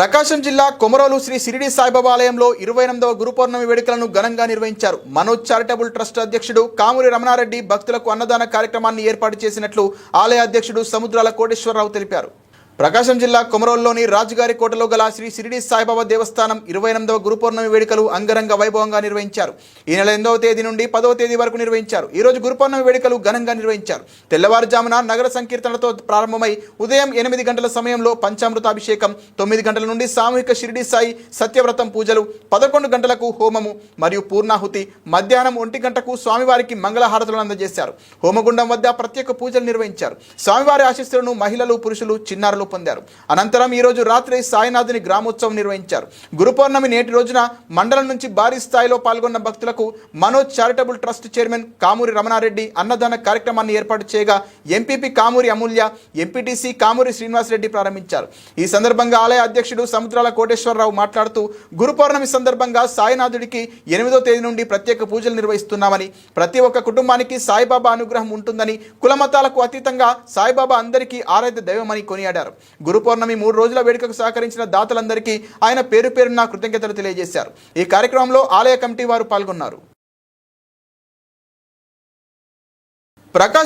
ప్రకాశం జిల్లా కొమరోలు శ్రీ సిరిడి సాయిబాబా ఆలయంలో ఇరవై ఎనిమిదవ గురు పౌర్ణమి వేడుకలను ఘనంగా నిర్వహించారు. మనోజ్ చారిటబుల్ ట్రస్ట్ అధ్యక్షుడు కామూరి రమణారెడ్డి భక్తులకు అన్నదాన కార్యక్రమాన్ని ఏర్పాటు చేసినట్లు ఆలయ అధ్యక్షుడు సముద్రాల కోటేశ్వరరావు తెలిపారు. ప్రకాశం జిల్లా కొమరోల్లోని రాజుగారి కోటలో గల శ్రీ సిరిడి సాయిబాబా దేవస్థానం ఇరవై ఎనిమిదవ గురుపౌర్ణమి వేడుకలు అంగరంగ వైభవంగా నిర్వహించారు. ఈ నెల ఎనిమిదవ తేదీ నుండి పదవ తేదీ వరకు నిర్వహించారు. ఈ రోజు గురుపౌర్ణమి వేడుకలు ఘనంగా నిర్వహించారు. తెల్లవారుజామున నగర సంకీర్తనలతో ప్రారంభమై ఉదయం ఎనిమిది గంటల సమయంలో పంచామృతాభిషేకం తొమ్మిది గంటల నుండి సామూహిక షిరిడి సాయి సత్యవ్రతం పూజలు పదకొండు గంటలకు హోమము మరియు పూర్ణాహుతి మధ్యాహ్నం ఒంటి గంటకు స్వామివారికి మంగళహారతులను అందజేశారు. హోమగుండం వద్ద ప్రత్యేక పూజలు నిర్వహించారు. స్వామివారి ఆశీస్సులను మహిళలు పురుషులు చిన్నారులు పొందారు. అనంతరం ఈ రోజు రాత్రి సాయినాథుని గ్రామోత్సవం నిర్వహించారు. గురు పౌర్ణమి నేటి రోజున మండలం నుంచి భారీ స్థాయిలో పాల్గొన్న భక్తులకు Manoj charitable trust chairman Kamuri Ramanareddy అన్నదాన కార్యక్రమాన్ని ఏర్పాటు చేయగా ఎంపీపీ కామూరి అమూల్య ఎంపీటీసీ కామూరి శ్రీనివాసరెడ్డి ప్రారంభించారు. ఈ సందర్భంగా ఆలయ అధ్యక్షుడు సముద్రాల కోటేశ్వరరావు మాట్లాడుతూ గురు పౌర్ణమి సందర్భంగా సాయినాథుడికి ఎనిమిదో తేదీ నుండి ప్రత్యేక పూజలు నిర్వహిస్తున్నామని ప్రతి ఒక్క కుటుంబానికి సాయిబాబా అనుగ్రహం ఉంటుందని కులమతాలకు అతీతంగా సాయిబాబా అందరికీ ఆరాధ్య దైవమని కొనియాడారు. గురు పౌర్ణమి మూడు రోజుల వేడుకకు సహకరించిన దాతలందరికీ ఆయన పేరు పేరున కృతజ్ఞతలు తెలియజేశారు. ఈ కార్యక్రమంలో ఆలయ కమిటీ వారు పాల్గొన్నారు. ప్రకాశ్